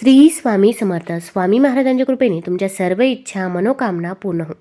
श्री स्वामी समर्थ. स्वामी महाराजांच्या कृपेने तुमच्या सर्व इच्छा मनोकामना पूर्ण हो.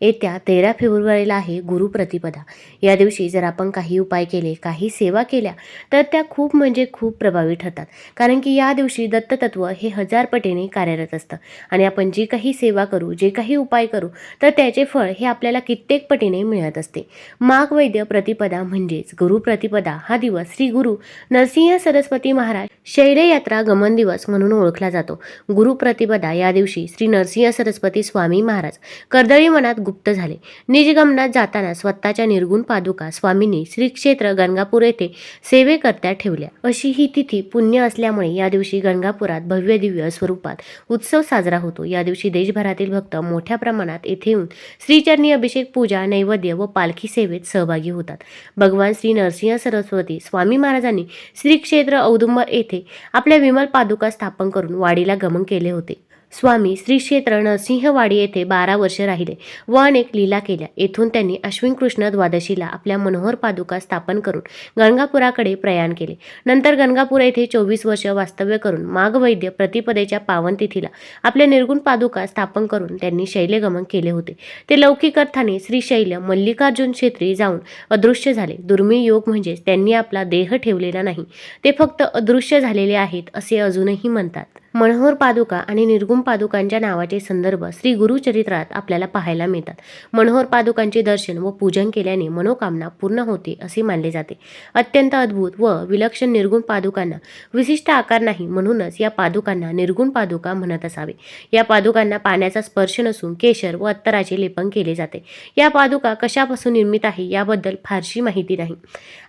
येत्या तेरा फेब्रुवारीला आहे गुरुप्रतिपदा या दिवशी जर आपण काही उपाय केले काही सेवा केल्या तर त्या खूप म्हणजे खूप प्रभावी ठरतात. कारण की या दिवशी दत्ततत्व हे हजार पटीने कार्यरत असतं. आणि आपण जी काही सेवा करू जे काही उपाय करू तर त्याचे फळ हे आपल्याला कित्येक पटीने मिळत असते. माघ वैद्य प्रतिपदा म्हणजेच गुरुप्रतिपदा हा दिवस श्री गुरु नरसिंह सरस्वती महाराज शैलयात्रा गमन दिवस म्हणून ओळखला जातो. गुरुप्रतिपदा या दिवशी श्री नरसिंह सरस्वती स्वामी महाराज कर्दळी मनात गुप्त झाले. निजगमनात जाताना स्वतःच्या निर्गुण पादुका स्वामींनी श्री क्षेत्र गंगापूर येथे सेवेकरत्या ठेवल्या. अशी ही तिथी पुण्य असल्यामुळे या दिवशी गंगापुरात भव्य दिव्य स्वरूपात उत्सव साजरा होतो. या दिवशी देशभरातील भक्त मोठ्या प्रमाणात येथे येऊन श्रीचरणी अभिषेक पूजा नैवेद्य व पालखी सेवेत सहभागी होतात. भगवान श्री नरसिंह सरस्वती स्वामी महाराजांनी श्री क्षेत्र औदुंबर येथे आपल्या विमल पादुका स्थापन करून वाडीला गमन केले होते. स्वामी श्री क्षेत्र नरसिंहवाडी येथे बारा वर्ष राहिले व अनेक लीला केल्या. येथून त्यांनी अश्विन कृष्ण द्वादशीला आपल्या मनोहर पादुका स्थापन करून गंगापुराकडे प्रयाण केले. नंतर गंगापूर येथे चोवीस वर्ष वास्तव्य करून माघवैद्य प्रतिपदेच्या पावन तिथीला आपल्या निर्गुण पादुका स्थापन करून त्यांनी शैल्यगमन केले होते. ते लौकिक अर्थाने श्रीशैल मल्लिकार्जुन क्षेत्री जाऊन अदृश्य झाले. दुर्मिळ योग म्हणजेच त्यांनी आपला देह ठेवलेला नाही. ते फक्त अदृश्य झालेले आहेत असे अजूनही म्हणतात. मनोहर पादुका आणि निर्गुण पादुकांच्या नावाचे संदर्भ श्री गुरुचरित्रात आपल्याला पाहायला मिळतात. मनोहर पादुकांचे दर्शन व पूजन केल्याने मनोकामना पूर्ण होते असे मानले जाते. अत्यंत अद्भुत व विलक्षण निर्गुण पादुकांना विशिष्ट आकार नाही म्हणूनच या पादुकांना निर्गुण पादुका म्हणत असावे. या पादुकांना पाण्याचा स्पर्श नसून केशर व अत्तराचे लेपन केले जाते. या पादुका कशापासून निर्मित आहे याबद्दल फारशी माहिती नाही.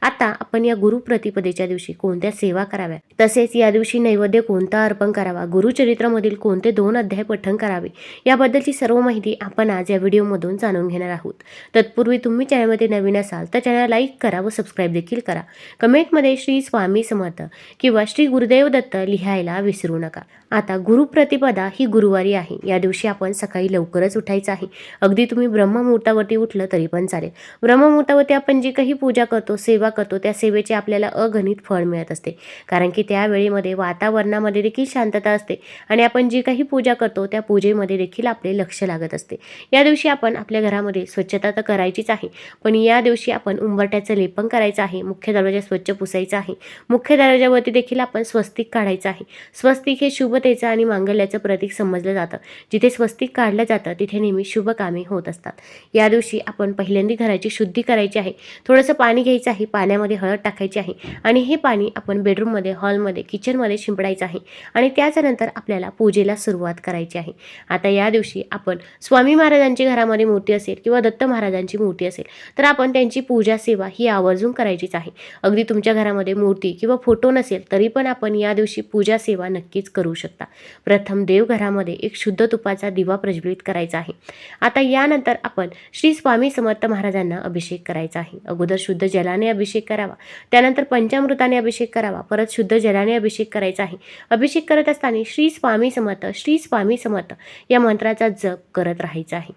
आता आपण या गुरुप्रतिपदेच्या दिवशी कोणत्या सेवा कराव्या तसेच या दिवशी नैवेद्य कोणता अर्पण करावा? गुरुचरित्रामधील कोणते दोन अध्याय पठण करावे? याबद्दलची सर्व माहिती आपण आज या व्हिडिओमधून जाणून घेणार आहोत. तत्पूर्वी तुम्ही चॅनलमध्ये नवीन असाल तर चॅनल लाईक करा व सबस्क्राईब देखील करा. कमेंटमध्ये श्री स्वामी समर्थ किंवा श्री गुरुदेव दत्त लिहायला विसरू नका. आता गुरुप्रतिपदा ही गुरुवारी आहे. या दिवशी आपण सकाळी लवकरच उठायचं आहे. अगदी तुम्ही ब्रह्ममुहूर्तावरती उठलं तरी पण चालेल. ब्रह्ममुहूर्तावरती आपण जी काही पूजा करतो सेवा करतो त्या सेवेचे आपल्याला अगणित फळ मिळत असते. कारण की त्या वेळेमध्ये वातावरणामध्ये देखील शांतता असते. आणि आपण जी काही पूजा करतो त्या पूजेमध्ये देखील आपले लक्ष लागत असते. या दिवशी आपण आपल्या घरामध्ये स्वच्छता तर करायचीच आहे पण या दिवशी आपण उंबरट्याचं लेपन करायचं आहे मुख्य दरवाजा स्वच्छ पुसायचा आहे. मुख्य दरवाजावरती देखील आपण स्वस्तिक काढायचं आहे. स्वस्तिक हे शुभतेचं आणि मांगल्याचं प्रतीक समजलं जातं. जिथे स्वस्तिक काढलं जातं तिथे नेहमी शुभ कामे होत असतात. या दिवशी आपण पहिल्यांदा घराची शुद्धी करायची आहे. थोडंसं पाणी घ्यायचं आहे पाण्यामध्ये हळद टाकायची आहे. आणि हे पाणी आपण बेडरूममध्ये हॉलमध्ये किचनमध्ये शिंपडायचं आहे. आणि त्याच त्याच्यानंतर आपल्याला पूजेला सुरुवात करायची आहे. आता या दिवशी आपण स्वामी महाराजांची घरामध्ये मूर्ती असेल किंवा दत्त महाराजांची मूर्ती असेल तर आपण त्यांची पूजा सेवा ही आवर्जून करायचीच आहे. अगदी तुमच्या घरामध्ये मूर्ती किंवा फोटो नसेल तरी पण आपण या दिवशी पूजा सेवा नक्कीच करू शकता. प्रथम देवघरामध्ये एक शुद्ध तुपाचा दिवा प्रज्वलित करायचा आहे. आता यानंतर आपण श्री स्वामी समर्थ महाराजांना अभिषेक करायचा आहे. अगोदर शुद्ध जलाने अभिषेक करावा त्यानंतर पंचामृताने अभिषेक करावा परत शुद्ध जलाने अभिषेक करायचा आहे. अभिषेक करत असताना श्री स्वामी समर्थ श्री स्वामी समर्थ या मंत्राचा जप करत राहायचा आहे.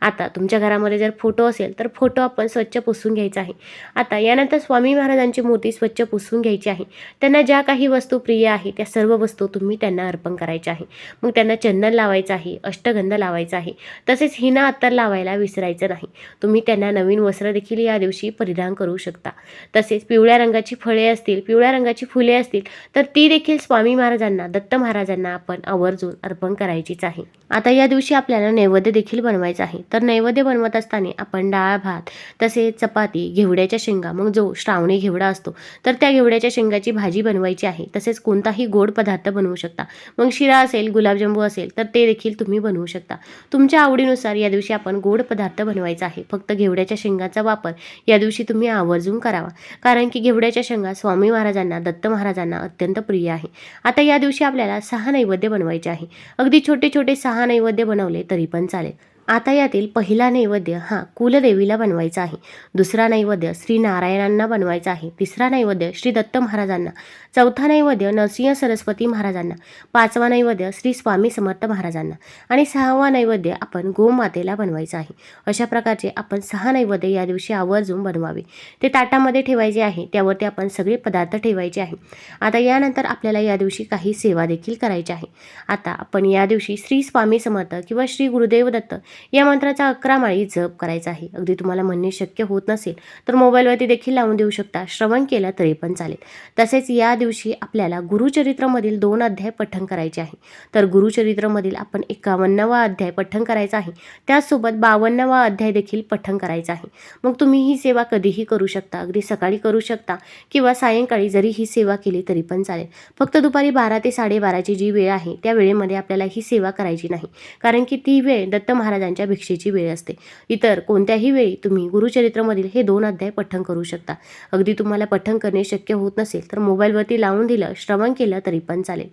आता तुमच्या घरामध्ये जर फोटो असेल तर फोटो आपण स्वच्छ पुसून घ्यायचा आहे. आता यानंतर स्वामी महाराजांची मूर्ती स्वच्छ पुसून घ्यायची आहे. त्यांना ज्या काही वस्तू प्रिय आहे त्या सर्व वस्तू तुम्ही त्यांना अर्पण करायच्या आहे. मग त्यांना चंदन लावायचं आहे अष्टगंध लावायचा आहे. तसेच हिना अत्तर लावायला विसरायचं नाही. तुम्ही त्यांना नवीन वस्त्र देखील या दिवशी परिधान करू शकता. तसेच पिवळ्या रंगाची फळे असतील पिवळ्या रंगाची फुले असतील तर ती देखील स्वामी महाराजांना दत्त महाराजांना आपण आवर्जून अर्पण करायचीच आहे. आता या दिवशी आपल्याला नैवेद्य देखील बनवायचं आहे. तर नैवेद्य बनवत असताना आपण डाळ भात तसेच चपाती घेवड्याच्या शेंगा मग जो श्रावणी घेवडा असतो तर त्या घेवड्याच्या शेंगाची भाजी बनवायची आहे. तसेच कोणताही गोड पदार्थ बनवू शकता. मग शिरा असेल गुलाबजांबू असेल तर ते देखील तुम्ही बनवू शकता. तुमच्या आवडीनुसार या दिवशी आपण गोड पदार्थ बनवायचा आहे. फक्त घेवड्याच्या शेंगाचा वापर या दिवशी तुम्ही आवर्जून करावा. कारण की घेवड्याच्या शेंगा स्वामी महाराजांना दत्त महाराजांना अत्यंत प्रिय आहे. आता या दिवशी आपल्याला सहा नैवेद्य बनवायचे आहे. अगदी छोटे छोटे सहा नैवेद्य बनवले तरी पण चालेल. आता यातील पहिला नैवेद्य हा कुलदेवीला बनवायचा आहे. दुसरा नैवेद्य श्री नारायणांना बनवायचा आहे. तिसरा नैवेद्य श्री दत्त महाराजांना. चौथा नैवेद्य नरसिंह सरस्वती महाराजांना. पाचवा नैवेद्य श्री स्वामी समर्थ महाराजांना. आणि सहावा नैवेद्य आपण गोमातेला बनवायचा आहे. अशा प्रकारचे आपण सहा नैवेद्य या दिवशी आवर्जून बनवावे. ते ताटामध्ये ठेवायचे आहे. त्यावरती आपण सगळे पदार्थ ठेवायचे आहे. आता यानंतर आपल्याला या दिवशी काही सेवा देखील करायची आहे. आता आपण या दिवशी श्री स्वामी समर्थ किंवा श्री गुरुदेव दत्त या मंत्राचा अकरा माळी जप करायचा आहे. अगदी तुम्हाला म्हणणे शक्य होत नसेल तर मोबाईलवरती देखील लावून देऊ शकता. श्रवण केलं तरी पण चालेल. तसेच या दिवशी आपल्याला गुरुचरित्रमधील दोन अध्याय पठण करायचे आहे. तर गुरुचरित्रमधील आपण एकावन्नवा अध्याय पठण करायचा आहे. त्याचसोबत बावन्नवा अध्याय देखील पठण करायचा आहे. मग तुम्ही ही सेवा कधीही करू शकता. अगदी सकाळी करू शकता किंवा सायंकाळी जरी ही सेवा केली तरी पण चालेल. फक्त दुपारी बारा ते साडेबाराची जी वेळ आहे त्या वेळेमध्ये आपल्याला ही सेवा करायची नाही. कारण की ती वेळ दत्त महाराज महाराजांच्या भिक्षेची वेळ असते. इतर कोणत्याही वेळी तुम्ही गुरुचरित्रमधील हे दोन अध्याय पठण करू शकता. अगदी तुम्हाला पठण करणे शक्य होत नसेल तर मोबाईलवरती लावून दिलं श्रवण केलं तरी पण चालेल.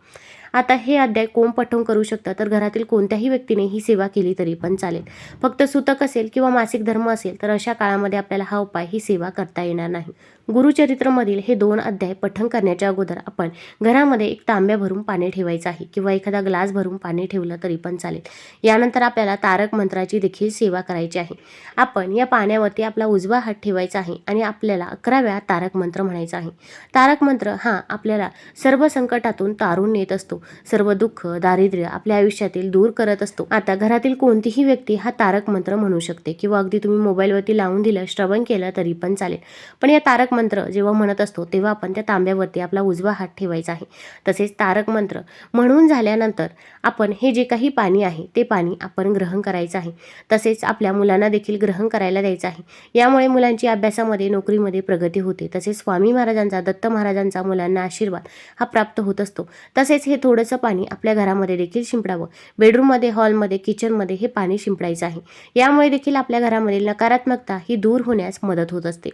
आता हे अध्याय कोण पठवून करू शकता? तर घरातील कोणत्याही व्यक्तीने ही सेवा केली तरी पण चालेल. फक्त सुतक असेल किंवा मासिक धर्म असेल तर अशा काळामध्ये आपल्याला हा उपाय ही सेवा करता येणार नाही. गुरुचरित्रमधील हे दोन अध्याय पठण करण्याच्या अगोदर आपण घरामध्ये एक तांब्या भरून पाणी ठेवायचं आहे किंवा एखादा ग्लास भरून पाणी ठेवलं तरी पण चालेल. यानंतर आपल्याला तारक मंत्राची देखील सेवा करायची आहे. आपण या पाण्यावरती आपला उजवा हात ठेवायचा आहे आणि आपल्याला अकरा वेळा तारक मंत्र म्हणायचा आहे तारक मंत्र हा आपल्याला सर्व संकटातून तारून नेत असतो. सर्व दुःख दारिद्र्य आपल्या आयुष्यातील दूर करत असतो. आता घरातील कोणतीही व्यक्ती हा तारक मंत्र म्हणू शकते किंवा अगदी तुम्ही मोबाईलवरती लावून दिलं श्रवण केलं तरी पण चालेल. पण या तारक मंत्र जेव्हा म्हणत असतो तेव्हा आपण त्या तांब्यावरती आपला उजवा हात ठेवायचा आहे. तसेच तारक मंत्र म्हणून झाल्यानंतर आपण हे जे काही पाणी आहे ते पाणी आपण ग्रहण करायचं आहे. तसेच आपल्या मुलांना देखील ग्रहण करायला द्यायचं आहे. यामुळे मुलांची अभ्यासामध्ये नोकरीमध्ये प्रगती होते. तसेच स्वामी महाराजांचा दत्त महाराजांचा मुलांना आशीर्वाद हा प्राप्त होत असतो. तसेच हे थोडंसं पाणी आपल्या घरामध्ये देखील शिंपडावं. बेडरूममध्ये हॉलमध्ये किचनमध्ये हे पाणी शिंपडायचं आहे. यामुळे देखील आपल्या घरामधील नकारात्मकता ही दूर होण्यास मदत होत असते.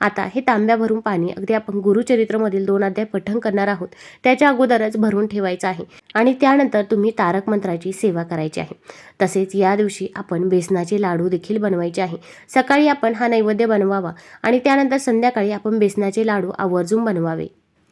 आता हे तांबे भरून पाणी अगदी आपण गुरुचरित्रमधील दोन अध्याय पठण करणार आहोत. त्याच्या अगोदरच भरून ठेवायचं आहे. आणि त्यानंतर तुम्ही तारक मंत्राची सेवा करायची आहे. तसेच या दिवशी आपण बेसनाचे लाडू देखील बनवायचे आहे. सकाळी आपण हा नैवेद्य बनवावा आणि त्यानंतर संध्याकाळी आपण बेसनाचे लाडू आवर्जून बनवावे.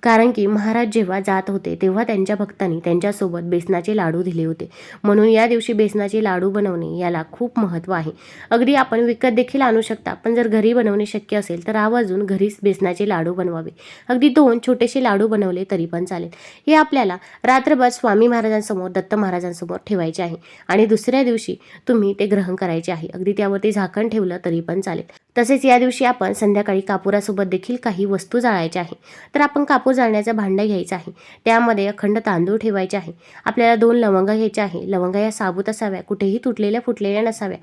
कारण की महाराज जेव्हा जात होते तेव्हा त्यांच्या भक्तांनी त्यांच्यासोबत बेसनाचे लाडू दिले होते. म्हणून या दिवशी बेसनाचे लाडू बनवणे याला खूप महत्त्व आहे. अगदी आपण विकत देखील आणू शकता पण जर घरी बनवणे शक्य असेल तर आवर्जून घरीच बेसनाचे लाडू बनवावे. अगदी दोन छोटेसे लाडू बनवले तरी पण चालेल. हे आपल्याला रात्रभर स्वामी महाराजांसमोर दत्त महाराजांसमोर ठेवायचे आहे. आणि दुसऱ्या दिवशी तुम्ही ते ग्रहण करायचे आहे. अगदी त्यावरती झाकण ठेवलं तरी पण चालेल. तसेच या दिवशी आपण संध्याकाळी कापुरासोबत देखील काही वस्तू जाळायच्या आहे. तर आपण कापूर जाळण्याचं भांडं घ्यायचं आहे. त्यामध्ये अखंड तांदूळ ठेवायचे आहे. आपल्याला दोन लवंगा घ्यायच्या आहे. लवंगा या साबूत असाव्या. कुठेही तुटलेल्या फुटलेल्या नसाव्या.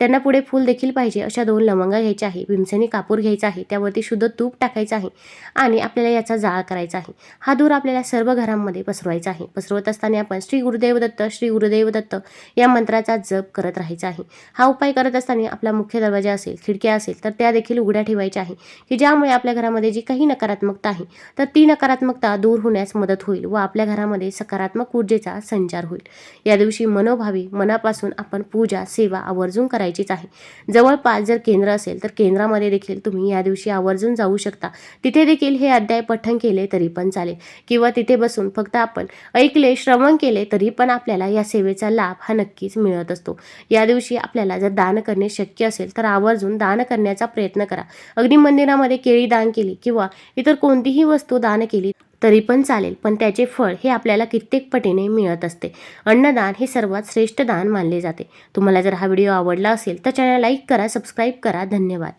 त्यांना पुढे फूल देखील पाहिजे अशा दोन लवंगा घ्यायच्या आहे. भीमसेनी कापूर घ्यायचा आहे. त्यावरती शुद्ध तूप टाकायचं आहे आणि आपल्याला याचा जाळ करायचा आहे. हा दूर आपल्याला सर्व घरांमध्ये पसरवायचा आहे. पसरवत असताना आपण श्री गुरुदेव दत्त श्री गुरुदेव दत्त या मंत्राचा जप करत राहायचा आहे. हा उपाय करत असताना आपला मुख्य दरवाजा असेल खिडक्या असेल तर त्या देखील उघड्या ठेवायच्या आहे. की ज्यामुळे आपल्या घरामध्ये जी काही नकारात्मकता आहे तर ती नकारात्मकता दूर होण्यास मदत होईल व आपल्या घरामध्ये सकारात्मक ऊर्जेचा संचार होईल. या दिवशी मनोभावी मनापासून आपण पूजा सेवा आवर्जून करायचीच आहे. जवळपास जर केंद्र असेल तर केंद्रामध्ये देखील तुम्ही या दिवशी आवर्जून जाऊ शकता. तिथे देखील हे अध्याय पठण केले तरी पण चालेल. किंवा तिथे बसून फक्त आपण ऐकले श्रवण केले तरी पण आपल्याला या सेवेचा लाभ हा नक्कीच मिळत असतो. या दिवशी आपल्याला जर दान करणे शक्य असेल तर आवर्जून दान करण्याचा प्रयत्न करा. अगदी मंदिरामध्ये केळी दान केली किंवा इतर कोणतीही वस्तू दान केली तरी पण चालेल. पण त्याचे फळ हे आपल्याला कित्येक पटीने मिळत असते. अन्नदान हे सर्वात श्रेष्ठ दान मानले जाते. तुम्हाला जर हा व्हिडिओ आवडला असेल तर चॅनल लाईक करा सबस्क्राईब करा. धन्यवाद.